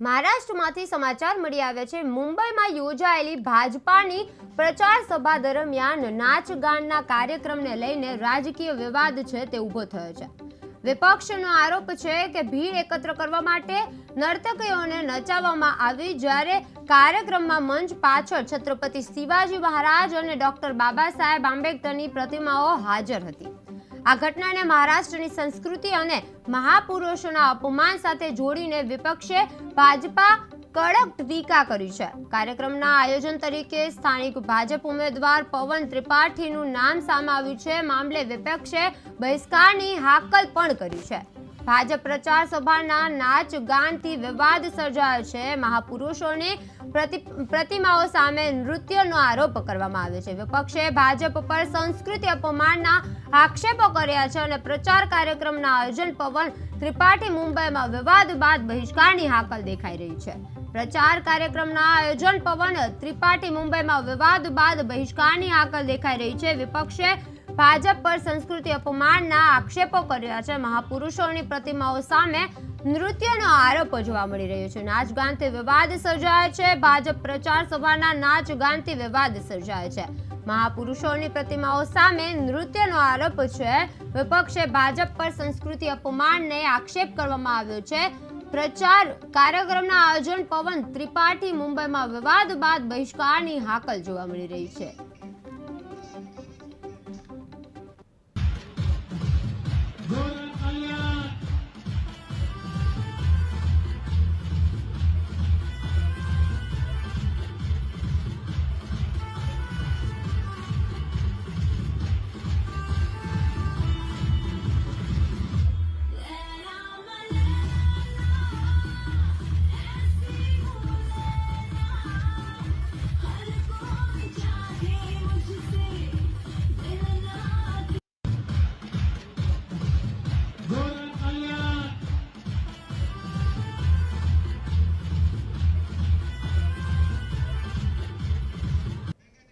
મહારાષ્ટ્રમાંથી સમાચાર મળી આવ્યા છે. મુંબઈમાં યોજાયેલી ભાજપાની પ્રચાર સભા દરમિયાન નાચ ગાનના કાર્યક્રમને લઈને રાજકીય વિવાદ છે તે ઊભો થયો છે. વિપક્ષનો આરોપ છે કે ભીડ એકત્ર કરવા માટે નર્તકીઓને નચાવવામાં આવી જ્યારે કાર્યક્રમમાં મંચ પાછળ છત્રપતિ શિવાજી મહારાજ અને ડોક્ટર બાબા સાહેબ આંબેડકરની પ્રતિમાઓ હાજર હતી. આ ઘટનાને મહારાષ્ટ્રની સંસ્કૃતિ અને મહાપુરુષોના અપમાન સાથે જોડીને વિપક્ષે ભાજપા કડક ટીકા કરી છે. કાર્યક્રમના આયોજન તરીકે સ્થાનિક ભાજપ ઉમેદવાર પવન ત્રિપાઠીનું નામ સામે આવ્યું છે. મામલે વિપક્ષે બહિષ્કારની હાકલ પણ કરી છે. ભાજપ પ્રચાર સભાના નાચ ગાનથી વિવાદ સર્જાયો છે. મહાપુરુષોની પ્રતિ, પ્રતિમાઓ સામે નૃત્યનો આરોપ કરવામાં આવ્યો છે. વિપક્ષે ભાજપ પર સંસ્કૃતિ અપમાનના આક્ષેપો કર્યા છે અને પ્રચાર કાર્યક્રમના આયોજન પવન ત્રિપાઠી મુંબઈમાં વિવાદ બાદ બહિષ્કારની હાકલ દેખાઈ રહી છે. પ્રચાર કાર્યક્રમના આયોજન પવન ત્રિપાઠી મુંબઈમાં વિવાદ બાદ બહિષ્કારની હાકલ દેખાઈ રહી છે. વિપક્ષે ભાજપ પર સંસ્કૃતિ અપમાનના આક્ષેપો કર્યા છે. મહાપુરુષોની પ્રતિમાઓ સામે નૃત્યનો આરોપ જોવા મળી રહ્યો છે. નાચ ગાનથી વિવાદ સર્જાયો છે. ભાજપ પ્રચાર સભાના નાચ ગાનથી વિવાદ સર્જાય છે. મહાપુરુષોની પ્રતિમાઓ સામે નૃત્યનો આરોપ છે. વિપક્ષે ભાજપ પર સંસ્કૃતિ અપમાનને આક્ષેપ કરવામાં આવ્યો છે. પ્રચાર કાર્યક્રમના આયોજન પવન ત્રિપાઠી મુંબઈમાં વિવાદ બાદ બહિષ્કારની હાકલ જોવા મળી રહી છે.